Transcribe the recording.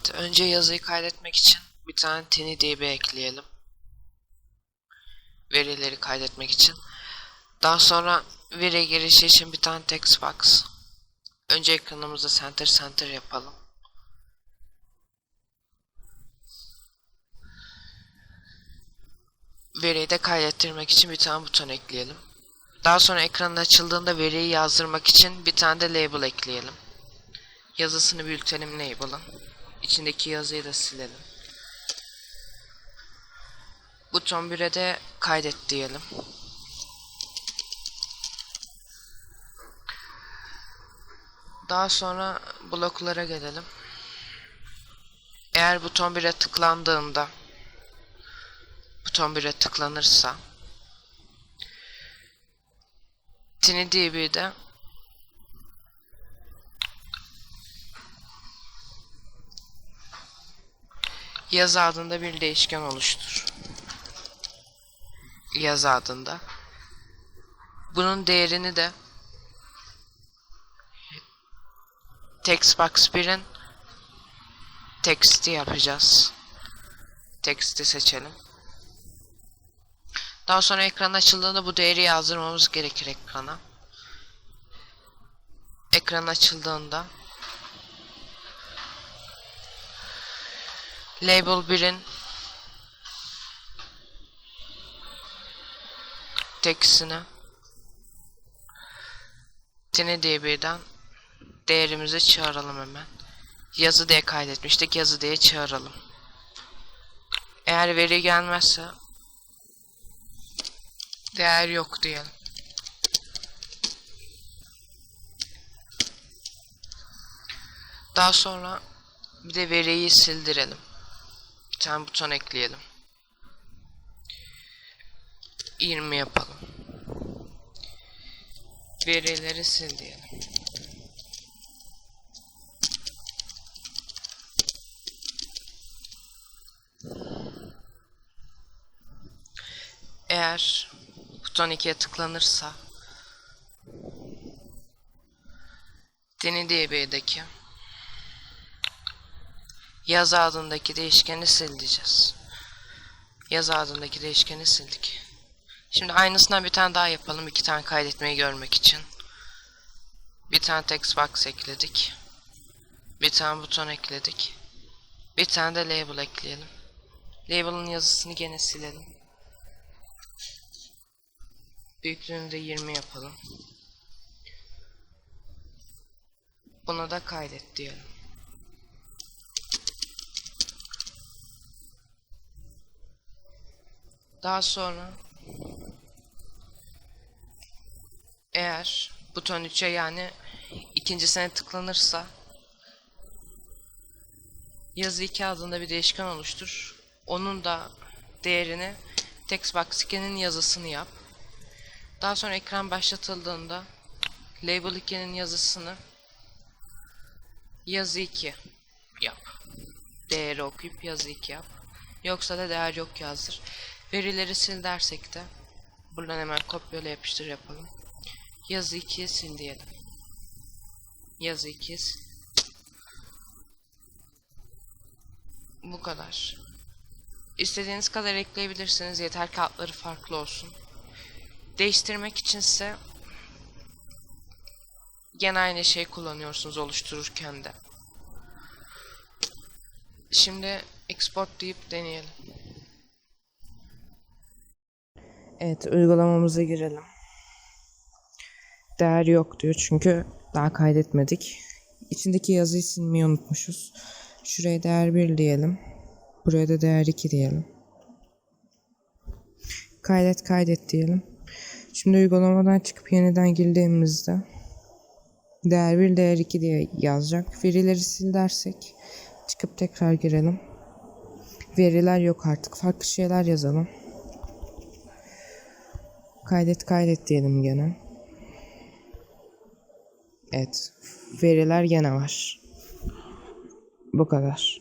Evet, önce yazıyı kaydetmek için bir tane TinyDB ekleyelim. Verileri kaydetmek için. Daha sonra veri girişi için bir tane text box. Önce ekranımızda center center yapalım. Veriyi de kaydettirmek için bir tane buton ekleyelim. Daha sonra ekranın açıldığında veriyi yazdırmak için bir tane de label ekleyelim. Yazısını büyütelim label'ın. İçindeki yazıyı da silelim. Buton 1'e de kaydet diyelim. Daha sonra bloklara gelelim. Eğer buton 1'e tıklandığında buton 1'e tıklanırsa TinyDB'de yaz adında bir değişken oluştur. Yaz adında. Bunun değerini de textbox 1'in text'i yapacağız. Text'i seçelim. Daha sonra ekran açıldığında bu değeri yazdırmamız gerekir ekrana. Ekran açıldığında Label 1'in text'ini TinyDB'den değerimizi çağıralım hemen. Yazı diye kaydetmiştik. Yazı diye çağıralım. Eğer veri gelmezse değer yok diyelim. Daha sonra bir de veriyi sildirelim. Tane buton ekleyelim. 20 yapalım. Verileri sil diyelim. Eğer buton 2'ye tıklanırsa DNDB'deki yaz adındaki değişkeni sil diyeceğiz. Yaz adındaki değişkeni sildik. Şimdi aynısından bir tane daha yapalım. iki tane kaydetmeyi görmek için. Bir tane text box ekledik. Bir tane buton ekledik. Bir tane de label ekleyelim. Label'ın yazısını gene silelim. Büyüklüğünü de 20 yapalım. Buna da kaydet diyelim. Daha sonra eğer buton 3'e yani ikincisine tıklanırsa yazı 2 adında bir değişken oluştur. Onun da değerini textbox 2'nin yazısını yap. Daha sonra ekran başlatıldığında label 2'nin yazısını yazı 2 yap. Değeri okuyup yazı 2 yap. Yoksa da değer yok yazdır. Verileri sil dersek de buradan hemen kopyala yapıştır yapalım. Yazı 2'ye sil diyelim. Yazı 2'ye sil. Bu kadar. İstediğiniz kadar ekleyebilirsiniz. Yeter ki adları farklı olsun. Değiştirmek içinse gene aynı şey kullanıyorsunuz oluştururken de. Şimdi export deyip deneyelim. Evet uygulamamıza girelim. Değer yok diyor çünkü daha kaydetmedik. İçindeki yazıyı silmeyi unutmuşuz. Şuraya değer 1 diyelim. Buraya da değer 2 diyelim. Kaydet kaydet diyelim. Şimdi uygulamadan çıkıp yeniden girdiğimizde değer 1 değer 2 diye yazacak. Verileri sil dersek çıkıp tekrar girelim. Veriler yok artık. Farklı şeyler yazalım. Kaydet kaydet diyelim gene. Evet. Veriler gene var. Bu kadar.